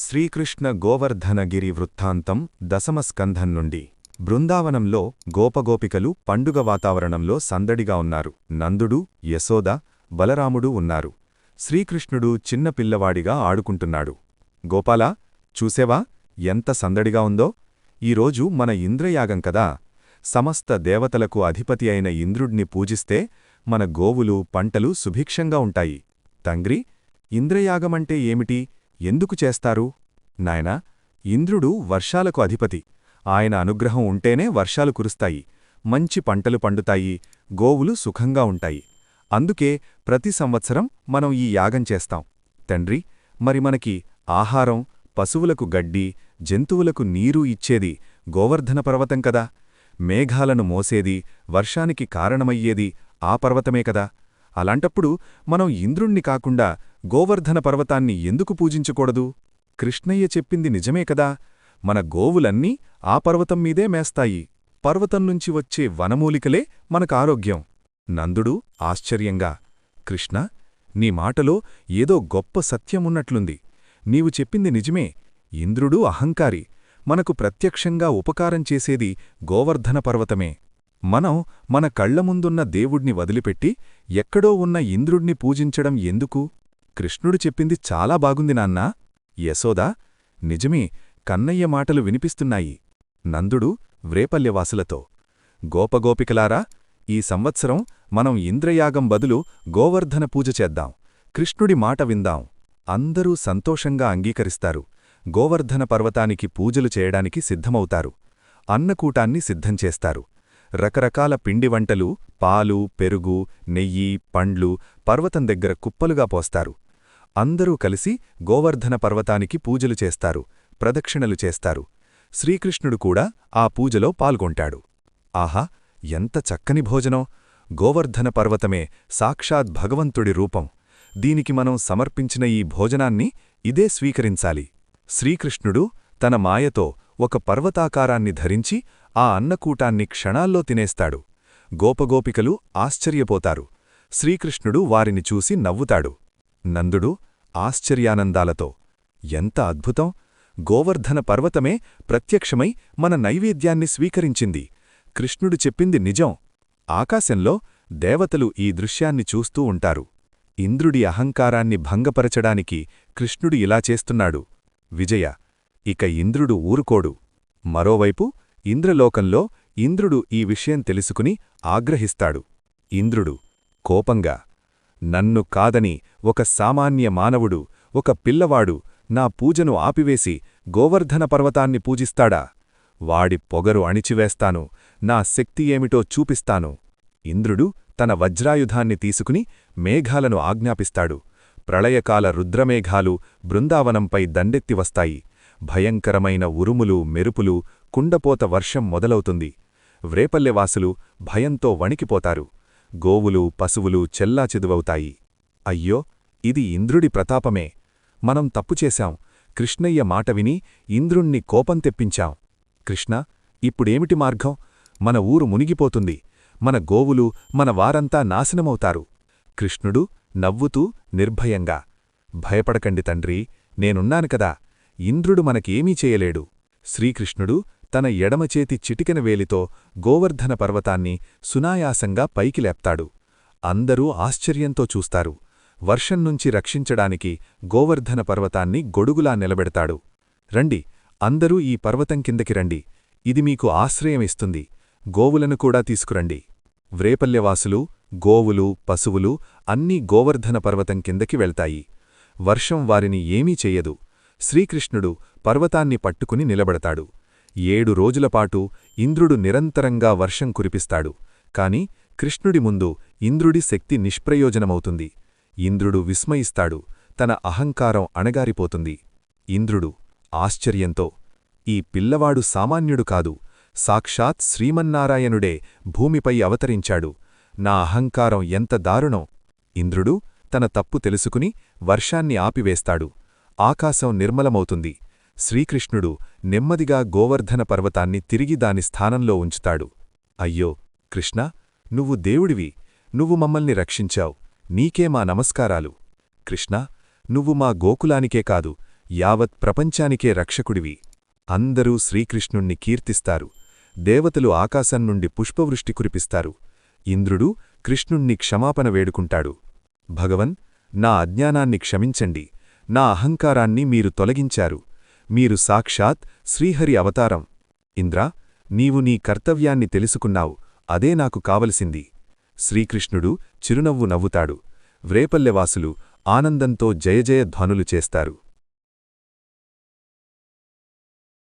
శ్రీకృష్ణ గోవర్ధనగిరి వృత్తాంతం దశమస్కంధం నుండి. బృందావనంలో గోపగోపికలు పండుగ వాతావరణంలో సందడిగా ఉన్నారు. నందుడు యశోద బలరాముడు ఉన్నారు. శ్రీకృష్ణుడు చిన్న పిల్లవాడిగా ఆడుకుంటున్నాడు. గోపాలా చూసేవా? ఎంత సందడిగా ఉందో? ఈరోజు మన ఇంద్రయాగం కదా. సమస్త దేవతలకు అధిపతి అయిన ఇంద్రుడిని పూజిస్తే మన గోవులు పంటలు సుభిక్షంగా ఉంటాయి. తంగ్రి ఇంద్రయాగమంటే ఏమిటి? ఎందుకు చేస్తారు? నాయనా ఇంద్రుడు వర్షాలకు అధిపతి. ఆయన అనుగ్రహం ఉంటేనే వర్షాలు కురుస్తాయి మంచి పంటలు పండుతాయి గోవులు సుఖంగా ఉంటాయి. అందుకే ప్రతి సంవత్సరం మనం ఈ యాగం చేస్తాం. తండ్రి మరి మనకి ఆహారం పశువులకు గడ్డి జంతువులకు నీరు ఇచ్చేది గోవర్ధన పర్వతం కదా. మేఘాలను మోసేది వర్షానికి కారణమయ్యేది ఆ పర్వతమే కదా. అలాంటప్పుడు మనం ఇంద్రుణ్ణి కాకుండా గోవర్ధన పర్వతాన్ని ఎందుకు పూజించకూడదు? కృష్ణయ్య చెప్పింది నిజమే కదా. మన గోవులన్నీ ఆ పర్వతం మీదే మేస్తాయి. పర్వతం నుంచి వచ్చే వనమూలికలే మనకారోగ్యం. నందుడు ఆశ్చర్యంగా కృష్ణ నీ మాటలో ఏదో గొప్ప సత్యమున్నట్లుంది. నీవు చెప్పింది నిజమే. ఇంద్రుడు అహంకారి. మనకు ప్రత్యక్షంగా ఉపకారం చేసేది గోవర్ధన పర్వతమే. మనం మన కళ్ళముందున్న దేవుణ్ణి వదిలిపెట్టి ఎక్కడో ఉన్న ఇంద్రుణ్ణి పూజించడం ఎందుకు? కృష్ణుడు చెప్పింది చాలా బాగుంది నాన్నా. యశోదా నిజమే కన్నయ్య మాటలు వినిపిస్తున్నాయి. నందుడు వ్రేపల్యవాసులతో గోపగోపికలారా ఈ సంవత్సరం మనం ఇంద్రయాగం బదులు గోవర్ధన పూజ చేద్దాం. కృష్ణుడి మాట విందాం. అందరూ సంతోషంగా అంగీకరిస్తారు. గోవర్ధన పర్వతానికి పూజలు చేయడానికి సిద్ధమవుతారు. అన్నకూటాన్ని సిద్ధంచేస్తారు రకరకాల పిండి వంటలు పాలు పెరుగు నెయ్యి పండ్లు పర్వతం దగ్గర కుప్పలుగా పోస్తారు. అందరూ కలిసి గోవర్ధన పర్వతానికి పూజలు చేస్తారు ప్రదక్షిణలు చేస్తారు. శ్రీకృష్ణుడు కూడా ఆ పూజలో పాల్గొంటాడు. ఆహా ఎంత చక్కని భోజనం! గోవర్ధన పర్వతమే సాక్షాత్ భగవంతుడి రూపం. దీనికి మనం సమర్పించిన ఈ భోజనాన్ని ఇదే స్వీకరించాలి. శ్రీకృష్ణుడు తన మాయతో ఒక పర్వతాకారాన్ని ధరించి ఆ అన్నకూటాన్ని క్షణాల్లో తినేస్తాడు. గోపగోపికలు ఆశ్చర్యపోతారు. శ్రీకృష్ణుడు వారిని చూసి నవ్వుతాడు. నందుడు ఆశ్చర్యానందాలతో ఎంత అద్భుతం! గోవర్ధన పర్వతమే ప్రత్యక్షమై మన నైవేద్యాన్ని స్వీకరించింది. కృష్ణుడు చెప్పింది నిజం. ఆకాశంలో దేవతలు ఈ దృశ్యాన్ని చూస్తూ ఉంటారు. ఇంద్రుడి అహంకారాన్ని భంగపరచడానికి కృష్ణుడు ఇలా చేస్తున్నాడు. విజయ ఇక ఇంద్రుడు ఊరుకోడు. మరోవైపు ఇంద్రలోకంలో ఇంద్రుడు ఈ విషయం తెలుసుకుని ఆగ్రహిస్తాడు. ఇంద్రుడు కోపంగా నన్ను కాదని ఒక సామాన్య మానవుడు ఒక పిల్లవాడు నా పూజను ఆపివేసి గోవర్ధన పర్వతాన్ని పూజిస్తాడా? వాడి పొగరు అణిచివేస్తాను నా శక్తి ఏమిటో చూపిస్తాను. ఇంద్రుడు తన వజ్రాయుధాన్ని తీసుకుని మేఘాలను ఆజ్ఞాపిస్తాడు. ప్రళయకాల రుద్రమేఘాలు బృందావనంపై దండెత్తి వస్తాయి. భయంకరమైన ఉరుములు మెరుపులు కుండపోత వర్షం మొదలవుతుంది. వ్రేపల్లెవాసులు భయంతో వణికిపోతారు. గోవులు పశువులు చెల్లాచెదువవుతాయి అయ్యో ఇది ఇంద్రుడి ప్రతాపమే. మనం తప్పుచేశాం కృష్ణయ్య మాట విని ఇంద్రుణ్ణి కోపం తెప్పించాం. కృష్ణ ఇప్పుడేమిటి మార్గం? మన ఊరు మునిగిపోతుంది. మన గోవులు మన వారంతా నాశనమవుతారు. కృష్ణుడు నవ్వుతూ నిర్భయంగా భయపడకండి తండ్రి నేనున్నాను కదా. ఇంద్రుడు మనకేమీ చేయలేడు. శ్రీకృష్ణుడు తన ఎడమచేతి చిటికెన వేలితో గోవర్ధన పర్వతాన్ని సునాయాసంగా పైకి లేప్తాడు. అందరూ ఆశ్చర్యంతో చూస్తారు. వర్షం నుంచి రక్షించడానికి గోవర్ధన పర్వతాన్ని గొడుగులా నిలబెడతాడు. రండి అందరూ ఈ పర్వతం కిందకి రండి. ఇది మీకు ఆశ్రయమిస్తుంది గోవులను కూడా తీసుకురండి. వ్రేపల్యవాసులు గోవులు పశువులు అన్నీ గోవర్ధన పర్వతం కిందకి వెళ్తాయి. వర్షం వారిని ఏమీ చెయ్యదు శ్రీకృష్ణుడు పర్వతాన్ని పట్టుకుని నిలబడతాడు. ఏడు రోజులపాటు ఇంద్రుడు నిరంతరంగా వర్షం కురిపిస్తాడు. కాని కృష్ణుడి ముందు ఇంద్రుడి శక్తి నిష్ప్రయోజనమవుతుంది. ఇంద్రుడు విస్మయిస్తాడు. తన అహంకారం అణగారిపోతుంది. ఇంద్రుడు ఆశ్చర్యంతో ఈ పిల్లవాడు సామాన్యుడు కాదు. సాక్షాత్ శ్రీమన్నారాయణుడే భూమిపై అవతరించాడు. నా అహంకారం ఎంత దారుణం! ఇంద్రుడు తన తప్పు తెలుసుకుని వర్షాన్ని ఆపివేస్తాడు. ఆకాశం నిర్మలమవుతుంది. శ్రీకృష్ణుడు నెమ్మదిగా గోవర్ధన పర్వతాన్ని తిరిగి దాని స్థానంలో ఉంచుతాడు. అయ్యో కృష్ణ నువ్వు దేవుడివి నువ్వు మమ్మల్ని రక్షించావు నీకే మా నమస్కారాలు. కృష్ణ నువ్వు మా గోకులానికే కాదు యావత్ ప్రపంచానికే రక్షకుడివి. అందరూ శ్రీకృష్ణుణ్ణి కీర్తిస్తారు దేవతలు ఆకాశం నుండి పుష్పవృష్టి కురిపిస్తారు. ఇంద్రుడు కృష్ణుణ్ణి క్షమాపణ వేడుకుంటాడు. భగవన్ నా అజ్ఞానాన్ని క్షమించండి నా అహంకారాన్ని మీరు తొలగించారు. మీరు సాక్షాత్ శ్రీహరి అవతారం. ఇంద్రా నీవు నీ కర్తవ్యాన్ని తెలుసుకున్నావు అదే నాకు కావలసింది. శ్రీకృష్ణుడు చిరునవ్వు నవ్వుతాడు. వ్రేపల్లెవాసులు ఆనందంతో జయజయ ధ్వనులు చేస్తారు.